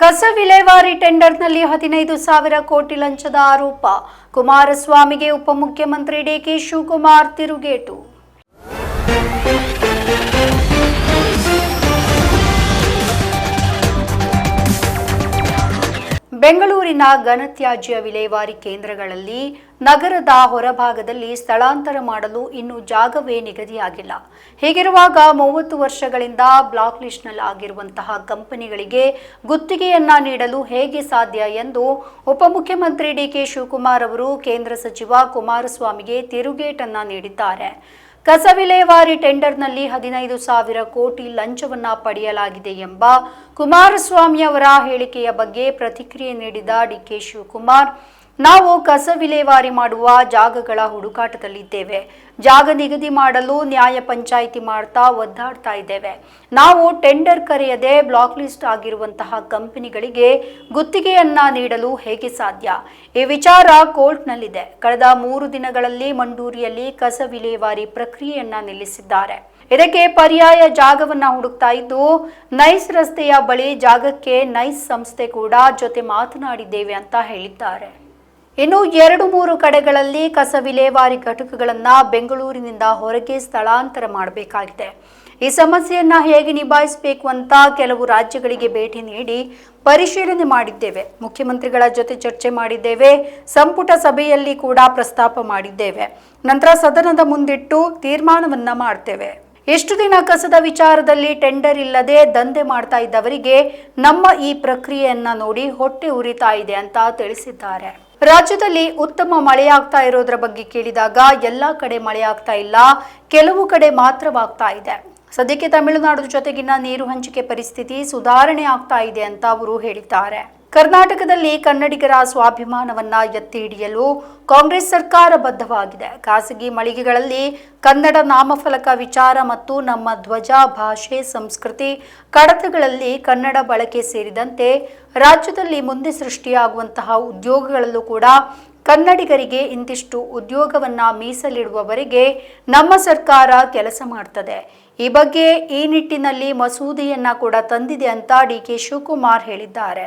ಕಸ ವಿಲೇವಾರಿ ಟೆಂಡರ್ನಲ್ಲಿ ಹದಿನೈದು ಸಾವಿರ ಕೋಟಿ ಲಂಚದ ಆರೋಪ. ಕುಮಾರಸ್ವಾಮಿಗೆ ಉಪಮುಖ್ಯಮಂತ್ರಿ ಡಿಕೆ ಶಿವಕುಮಾರ್ ತಿರುಗೇಟು. ಬೆಂಗಳೂರಿನ ಘನತ್ಯಾಜ್ಯ ವಿಲೇವಾರಿ ಕೇಂದ್ರಗಳಲ್ಲಿ ನಗರದ ಹೊರಭಾಗದಲ್ಲಿ ಸ್ಥಳಾಂತರ ಮಾಡಲು ಇನ್ನೂ ಜಾಗವೇ ನಿಗದಿಯಾಗಿಲ್ಲ. ಹೀಗಿರುವಾಗ ಮೂವತ್ತು ವರ್ಷಗಳಿಂದ ಬ್ಲಾಕ್ ಲಿಸ್ಟ್ನಲ್ಲಿ ಆಗಿರುವಂತಹ ಕಂಪನಿಗಳಿಗೆ ಗುತ್ತಿಗೆಯನ್ನ ನೀಡಲು ಹೇಗೆ ಸಾಧ್ಯ ಎಂದು ಉಪಮುಖ್ಯಮಂತ್ರಿ ಡಿಕೆ ಶಿವಕುಮಾರ್ ಅವರು ಕೇಂದ್ರ ಸಚಿವ ಕುಮಾರಸ್ವಾಮಿಗೆ ತಿರುಗೇಟನ್ನ ನೀಡಿದ್ದಾರೆ. ಕಸ ವಿಲೇವಾರಿ ಟೆಂಡರ್ನಲ್ಲಿ ಹದಿನೈದು ಸಾವಿರ ಕೋಟಿ ಲಂಚವನ್ನ ಪಡೆಯಲಾಗಿದೆ ಎಂಬ ಕುಮಾರಸ್ವಾಮಿ ಅವರ ಹೇಳಿಕೆಯ ಬಗ್ಗೆ ಪ್ರತಿಕ್ರಿಯೆ ನೀಡಿದ ಡಿಕೆ ಶಿವಕುಮಾರ್. ನಾವು ಕಸ ವಿಲೇವಾರಿ ಮಾಡುವ ಜಾಗಗಳ ಹುಡುಕಾಟದಲ್ಲಿದ್ದೇವೆ. ಜಾಗ ನಿಗದಿ ಮಾಡಲು ನ್ಯಾಯ ಪಂಚಾಯಿತಿ ಮಾಡ್ತಾ ಒದ್ದಾಡ್ತಾ ಇದ್ದೇವೆ. ನಾವು ಟೆಂಡರ್ ಕರೆಯದೆ ಬ್ಲಾಕ್ ಲಿಸ್ಟ್ ಆಗಿರುವಂತಹ ಕಂಪನಿಗಳಿಗೆ ಗುತ್ತಿಗೆಯನ್ನ ನೀಡಲು ಹೇಗೆ ಸಾಧ್ಯ? ಈ ವಿಚಾರ ಕೋರ್ಟ್ನಲ್ಲಿದೆ. ಕಳೆದ ಮೂರು ದಿನಗಳಲ್ಲಿ ಮಂಡೂರಿಯಲ್ಲಿ ಕಸ ವಿಲೇವಾರಿ ಪ್ರಕ್ರಿಯೆಯನ್ನ ನಿಲ್ಲಿಸಿದ್ದಾರೆ. ಇದಕ್ಕೆ ಪರ್ಯಾಯ ಜಾಗವನ್ನ ಹುಡುಕ್ತಾ ಇದ್ದು, ನೈಸ್ ರಸ್ತೆಯ ಬಳಿ ಜಾಗಕ್ಕೆ ನೈಸ್ ಸಂಸ್ಥೆ ಕೂಡ ಜೊತೆ ಮಾತನಾಡಿದ್ದೇವೆ ಅಂತ ಹೇಳಿದ್ದಾರೆ. ಇನ್ನು ಎರಡು ಮೂರು ಕಡೆಗಳಲ್ಲಿ ಕಸ ವಿಲೇವಾರಿ ಘಟಕಗಳನ್ನು ಬೆಂಗಳೂರಿನಿಂದ ಹೊರಗೆ ಸ್ಥಳಾಂತರ ಮಾಡಬೇಕಾಗಿದೆ. ಈ ಸಮಸ್ಯೆಯನ್ನು ಹೇಗೆ ನಿಭಾಯಿಸಬೇಕು ಅಂತ ಕೆಲವು ರಾಜ್ಯಗಳಿಗೆ ಭೇಟಿ ನೀಡಿ ಪರಿಶೀಲನೆ ಮಾಡಿದ್ದೇವೆ. ಮುಖ್ಯಮಂತ್ರಿಗಳ ಜೊತೆ ಚರ್ಚೆ ಮಾಡಿದ್ದೇವೆ. ಸಂಪುಟ ಸಭೆಯಲ್ಲಿ ಕೂಡ ಪ್ರಸ್ತಾಪ ಮಾಡಿದ್ದೇವೆ. ನಂತರ ಸದನದ ಮುಂದಿಟ್ಟು ತೀರ್ಮಾನವನ್ನು ಮಾಡ್ತೇವೆ. ಎಷ್ಟು ದಿನ ಕಸದ ವಿಚಾರದಲ್ಲಿ ಟೆಂಡರ್ ಇಲ್ಲದೆ ದಂಧೆ ಮಾಡ್ತಾ ಇದ್ದವರಿಗೆ ನಮ್ಮ ಈ ಪ್ರಕ್ರಿಯೆಯನ್ನ ನೋಡಿ ಹೊಟ್ಟೆ ಉರಿತಾ ಇದೆ ಅಂತ ತಿಳಿಸಿದ್ದಾರೆ. ರಾಜ್ಯದಲ್ಲಿ ಉತ್ತಮ ಮಳೆಯಾಗ್ತಾ ಇರೋದ್ರ ಬಗ್ಗೆ ಕೇಳಿದಾಗ ಎಲ್ಲಾ ಕಡೆ ಮಳೆಯಾಗ್ತಾ ಇಲ್ಲ, ಕೆಲವು ಕಡೆ ಮಾತ್ರವಾಗ್ತಾ ಇದೆ. ಸದ್ಯಕ್ಕೆ ತಮಿಳುನಾಡು ಜೊತೆಗಿನ ನೀರು ಹಂಚಿಕೆ ಪರಿಸ್ಥಿತಿ ಸುಧಾರಣೆ ಆಗ್ತಾ ಇದೆ ಅಂತ ಅವರು ಹೇಳಿದ್ದಾರೆ. ಕರ್ನಾಟಕದಲ್ಲಿ ಕನ್ನಡಿಗರ ಸ್ವಾಭಿಮಾನವನ್ನ ಎತ್ತಿ ಹಿಡಿಯಲು ಕಾಂಗ್ರೆಸ್ ಸರ್ಕಾರ ಬದ್ಧವಾಗಿದೆ. ಖಾಸಗಿ ಮಳಿಗೆಗಳಲ್ಲಿ ಕನ್ನಡ ನಾಮಫಲಕ ವಿಚಾರ ಮತ್ತು ನಮ್ಮ ಧ್ವಜ, ಭಾಷೆ, ಸಂಸ್ಕೃತಿ, ಕಡತಗಳಲ್ಲಿ ಕನ್ನಡ ಬಳಕೆ ಸೇರಿದಂತೆ ರಾಜ್ಯದಲ್ಲಿ ಮುಂದೆ ಸೃಷ್ಟಿಯಾಗುವಂತಹ ಉದ್ಯೋಗಗಳಲ್ಲೂ ಕೂಡ ಕನ್ನಡಿಗರಿಗೆ ಇಂತಿಷ್ಟು ಉದ್ಯೋಗವನ್ನ ಮೀಸಲಿಡುವವರೆಗೆ ನಮ್ಮ ಸರ್ಕಾರ ಕೆಲಸ ಮಾಡ್ತದೆ. ಈ ಬಗ್ಗೆ ಈ ನಿಟ್ಟಿನಲ್ಲಿ ಮಸೂದೆಯನ್ನ ಕೂಡ ತಂದಿದೆ ಅಂತ ಡಿ ಕೆ ಶಿವಕುಮಾರ್ ಹೇಳಿದ್ದಾರೆ.